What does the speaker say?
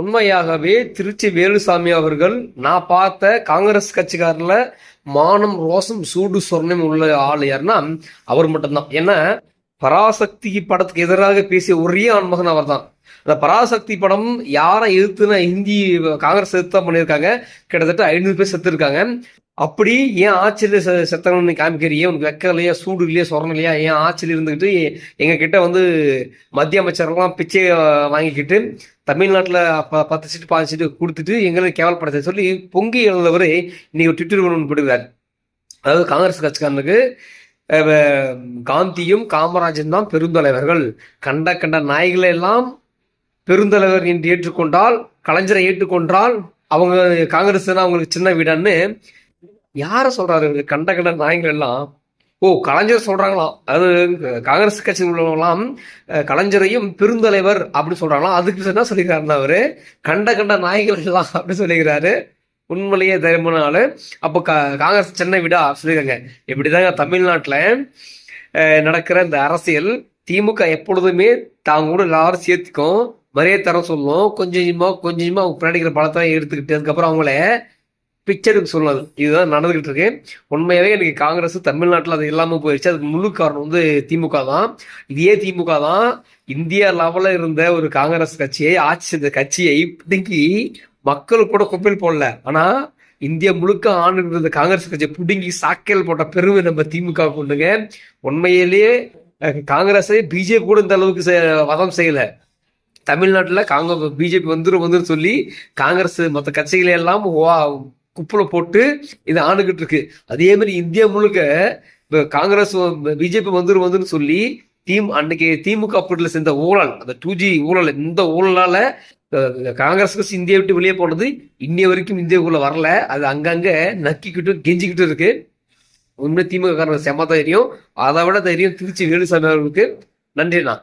உண்மையாகவே திருச்சி வேலுசாமி அவர்கள் நான் பார்த்த காங்கிரஸ் கட்சிக்காரில் மானம் ரோசம் சூடு சொர்ணம் உள்ள ஆள் யாருன்னா அவர் மட்டும்தான். ஏன்னா பராசக்தி படத்துக்கு எதிராக பேசிய ஒரே ஆண்மகன் அவர் தான் அந்த பராசக்தி படம் யாரை எதிர்த்துனா ஹிந்தி காங்கிரஸ் எதிர்த்து தான் பண்ணியிருக்காங்க. கிட்டத்தட்ட ஐநூறு பேர் செத்துருக்காங்க. அப்படி ஏன் ஆட்சியில் செத்தவன் காமிக்கிறியே? உனக்கு வெக்கம் இல்லையா சூடு இல்லையா? சொரணம் இல்லையா? ஏன் ஆட்சியில் இருந்துக்கிட்டு எங்க கிட்ட வந்து மத்திய அமைச்சர்லாம் பிச்சை வாங்கிக்கிட்டு தமிழ்நாட்டில் ப பத்து சீட்டு பாஞ்சு சீட்டு கொடுத்துட்டு எங்களை கேவலப்படுத்த சொல்லி பொங்கி எழுந்தவர் இன்னைக்கு ஒரு ட்விட்டர் ஒன்று போடுகிறார் அதாவது காங்கிரஸ் கட்சிக்காரனுக்கு காந்தியும் காமராஜன் தான் பெருந்தலைவர்கள். கண்ட கண்ட நாய்களை எல்லாம் பெருந்தலைவர் என்று ஏற்றுக்கொண்டால் கலைஞரை ஏற்றுக்கொண்டால் அவங்க காங்கிரஸ் அவங்களுக்கு சின்ன வீடான்னு யாரை சொல்றாரு? இவரு? கண்ட கண்ட நாயங்கள் எல்லாம். ஓ கலைஞர் சொல்றாங்களாம். அது காங்கிரஸ் கட்சி உள்ளவங்களாம் கலைஞரையும் பெருந்தலைவர் அப்படின்னு சொல்றாங்களாம். அதுக்கு என்ன சொல்லிக்கிறாருன்னா அவரு? கண்ட கண்ட நாய்கள் எல்லாம் அப்படின்னு சொல்லிக்கிறாரு. உண்மையிலேயே தைரியமான ஆளு. அப்போ க காங்கிரஸ் சென்னை விடா சொல்லியிருக்காங்க. இப்படிதாங்க தமிழ்நாட்டில் நடக்கிற இந்த அரசியல். திமுக எப்பொழுதுமே தாங்க கூட எல்லாரும் சேர்த்துக்கும். மரியாதை தர சொல்லும். கொஞ்சம் கொஞ்சமாக கொஞ்சமாக அவங்க பின்னாடிக்கிற பழத்தை எடுத்துக்கிட்டு அதுக்கப்புறம் அவங்கள பிக்சருக்கு சொல்லாது இதுதான் நடந்துகிட்டு இருக்கு. உண்மையாவே எனக்கு காங்கிரஸ் தமிழ்நாட்டில் அது இல்லாமல் போயிடுச்சு அதுக்கு முழு காரணம் வந்து திமுக தான். இதே திமுக தான்? இந்தியா லெவலில் இருந்த ஒரு காங்கிரஸ் கட்சியை ஆட்சி செஞ்ச கட்சியை பிடுங்கி மக்கள் கூட குப்பையில் போடல. ஆனால் இந்தியா முழுக்க ஆண்டு காங்கிரஸ் கட்சியை பிடுங்கி சாக்கல் போட்ட பெருமை நம்ம திமுக கொண்டுங்க உண்மையிலேயே அஹ், காங்கிரஸை பிஜேபி கூட இந்த அளவுக்கு வதம் செய்யல. தமிழ்நாட்டில் காங்கிரஸ் பிஜேபி வந்துடும் வந்துரும் சொல்லி காங்கிரஸ் மற்ற கட்சிகளை எல்லாம் குப்பில் போட்டு இதை ஆண்டுகிட்டு இருக்கு. அதே மாதிரி இந்தியா முழுக்க இப்போ காங்கிரஸ் பிஜேபி வந்துரு வந்துன்னு சொல்லி தீம் அன்னைக்கு திமுக அப்பீட்டில் சேர்ந்த ஊழல் அந்த டூ ஜி ஊழல் இந்த ஊழலால காங்கிரஸ் கட்சி இந்தியா விட்டு வெளியே போனது இன்னைய வரைக்கும் இந்தியாவுக்குள்ள வரல. அது அங்கங்க நக்கிக்கிட்டும் கெஞ்சிக்கிட்டு இருக்கு. உண்மை திமுக காரணம் செம்ம தைரியம். அதை விட தைரியம் திருச்சி வேலுசாமி அவர்களுக்கு. நன்றிண்ணா